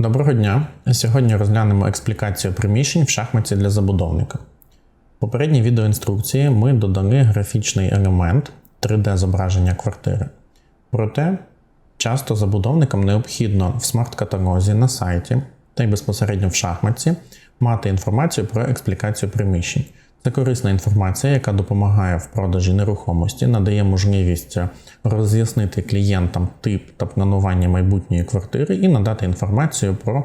Доброго дня! Сьогодні розглянемо експлікацію приміщень в шахматі для забудовника. В попередній відеоінструкції ми додали графічний елемент 3D-зображення квартири. Проте часто забудовникам необхідно в смарт-каталозі на сайті та й безпосередньо в шахматці мати інформацію про експлікацію приміщень. Це корисна інформація, яка допомагає в продажі нерухомості, надає можливість роз'яснити клієнтам тип та планування майбутньої квартири і надати інформацію про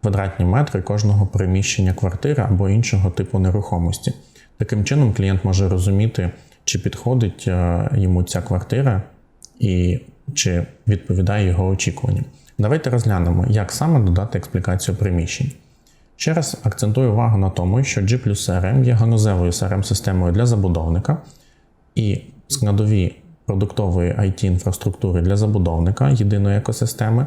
квадратні метри кожного приміщення квартири або іншого типу нерухомості. Таким чином, клієнт може розуміти, чи підходить е, йому ця квартира і чи відповідає його очікуванням. Давайте розглянемо, як саме додати експлікацію приміщень. Ще раз акцентую увагу на тому, що G CRM є ганузевою CRM-системою для забудовника, і складові продуктової IT-інфраструктури для забудовника єдиної екосистеми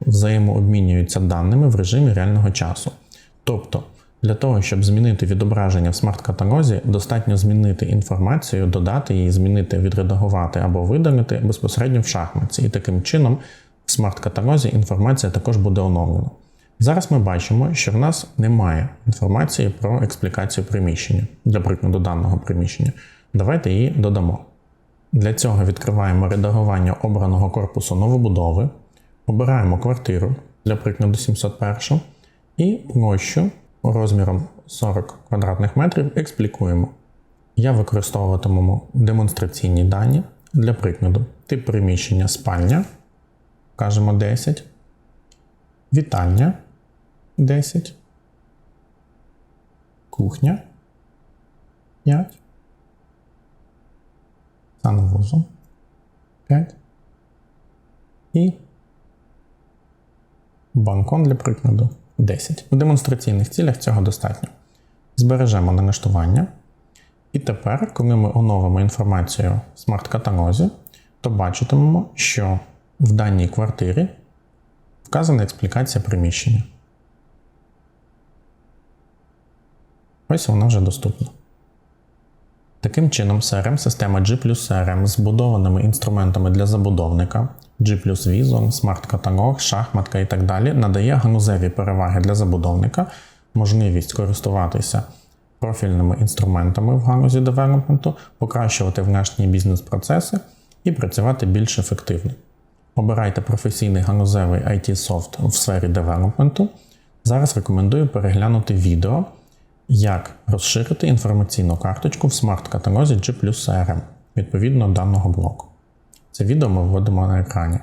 взаємообмінюються даними в режимі реального часу. Тобто, для того, щоб змінити відображення в смарт-каталозі, достатньо змінити інформацію, додати її, змінити, відредагувати або видалити безпосередньо в шахматці. І таким чином в смарт-каталозі інформація також буде оновлена. Зараз ми бачимо, що в нас немає інформації про експлікацію приміщення, для прикладу даного приміщення. Давайте її додамо. Для цього відкриваємо редагування обраного корпусу новобудови, обираємо квартиру, для прикладу 701 і площу розміром 40 квадратних метрів експлікуємо. Я використовуватиму демонстраційні дані для прикладу. Тип приміщення спальня, кажемо 10, вітальня 10, кухня 5, санвузол 5 і банкон для прикладу 10. У демонстраційних цілях цього достатньо. Збережемо налаштування. І тепер, коли ми оновимо інформацію в смарт-каталозі, то бачитимемо, що в даній квартирі вказана експлікація приміщення. Ось вона вже доступна. Таким чином, CRM-система G CRM з збудованими інструментами для забудовника G Vision, Catalog, шахматка і так далі надає ганузеві переваги для забудовника, можливість користуватися профільними інструментами в ганузі девелопменту, покращувати внешні бізнес-процеси і працювати більш ефективно. Обирайте професійний ганузевий IT-софт в сфері девелопменту. Зараз рекомендую переглянути відео як розширити інформаційну карточку в смарт-каталозі G CRM відповідно даного блоку. Це відео ми вводимо на екрані.